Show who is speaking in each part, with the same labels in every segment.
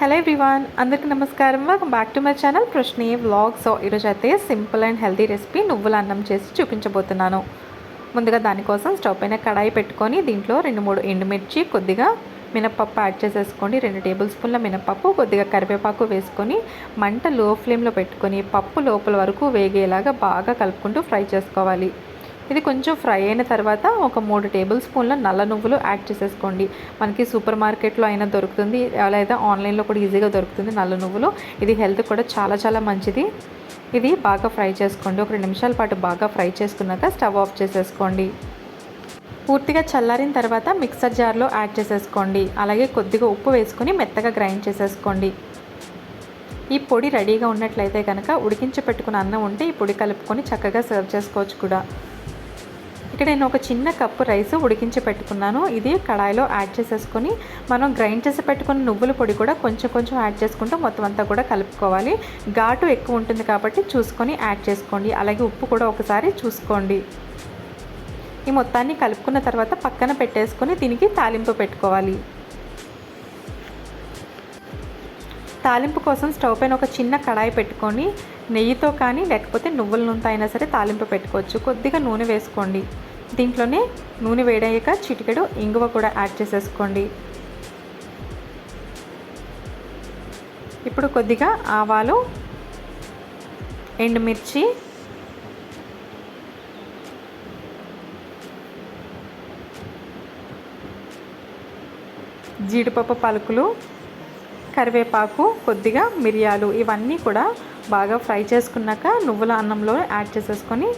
Speaker 1: Hello everyone అందరికీ నమస్కారం. Welcome back to my channel Krishni vlog so ఈరోజు అయితే సింపుల్ అండ్ హెల్తీ రెసిపీ నువ్వుల అన్నం చేసి చూపించబోతున్నాను. ముందుగా దానికోసం స్టవ్ పైన కడాయి పెట్టుకొని దీంట్లో రెండు మూడు ఎండుమిర్చి కొద్దిగా మినపప్పు యాడ్ చేసేసుకోండి. రెండు టేబుల్ స్పూన్ల మినపప్పు కొద్దిగా కరివేపాకు వేసుకొని మంట లో ఫ్లేమ్లో పెట్టుకొని పప్పు లోపల వరకు వేగేలాగా బాగా కలుపుకుంటూ ఫ్రై చేసుకోవాలి. ఇది కొంచెం ఫ్రై అయిన తర్వాత ఒక మూడు టేబుల్ స్పూన్ల నల్ల నువ్వులు యాడ్ చేసేసుకోండి. మనకి సూపర్ మార్కెట్లో అయినా దొరుకుతుంది లేదా ఆన్లైన్లో కూడా ఈజీగా దొరుకుతుంది నల్ల నువ్వులు. ఇది హెల్త్ కూడా చాలా చాలా మంచిది. ఇది బాగా ఫ్రై చేసుకోండి. ఒక రెండు నిమిషాల పాటు బాగా ఫ్రై చేసుకున్నాక స్టవ్ ఆఫ్ చేసేసుకోండి. పూర్తిగా చల్లారిన తర్వాత మిక్సర్ జార్లో యాడ్ చేసేసుకోండి. అలాగే కొద్దిగా ఉప్పు వేసుకొని మెత్తగా గ్రైండ్ చేసేసుకోండి. ఈ పొడి రెడీగా ఉన్నట్లయితే కనుక ఉడికించి పెట్టుకున్న అన్నం ఉంటే ఈ పొడి కలుపుకొని చక్కగా సర్వ్ చేసుకోవచ్చు కూడా. ఇక్కడ నేను ఒక చిన్న కప్పు రైస్ ఉడికించి పెట్టుకున్నాను. ఇది కడాయిలో యాడ్ చేసేసుకొని మనం గ్రైండ్ చేసి పెట్టుకున్న నువ్వుల పొడి కూడా కొంచెం కొంచెం యాడ్ చేసుకుంటూ మొత్తం అంతా కూడా కలుపుకోవాలి. ఘాటు ఎక్కువ ఉంటుంది కాబట్టి చూసుకొని యాడ్ చేసుకోండి. అలాగే ఉప్పు కూడా ఒకసారి చూసుకోండి. ఈ మొత్తాన్ని కలుపుకున్న తర్వాత పక్కన పెట్టేసుకొని దీనికి తాలింపు పెట్టుకోవాలి. తాలింపు కోసం స్టవ్ పైన ఒక చిన్న కడాయి పెట్టుకొని నెయ్యితో కానీ లేకపోతే నువ్వుల నూనెతో అయినా సరే తాలింపు పెట్టుకోవచ్చు. కొద్దిగా నూనె వేసుకోండి. దీంట్లోనే నూనె వేడయ్యాక చిటికెడు ఇంగువ కూడా యాడ్ చేసేసుకోండి. ఇప్పుడు కొద్దిగా ఆవాలు ఎండుమిర్చి జీడిపప్పు పలుకులు కరివేపాకు కొద్దిగా మిరియాలు ఇవన్నీ కూడా బాగా ఫ్రై చేసుకున్నాక నువ్వుల అన్నంలో యాడ్ చేసేసుకొని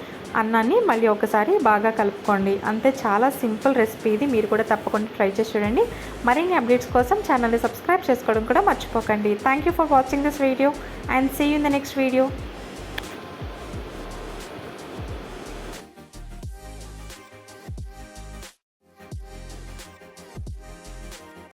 Speaker 1: అన్నాన్ని మళ్ళీ ఒకసారి బాగా కలుపుకోండి. అంతే చాలా సింపుల్ రెసిపీ ఇది. మీరు కూడా తప్పకుండా ట్రై చేసి చూడండి. మరిన్ని అప్డేట్స్ కోసం ఛానల్ని సబ్స్క్రైబ్ చేసుకోవడం కూడా మర్చిపోకండి. Thank you for watching this video and see in the next video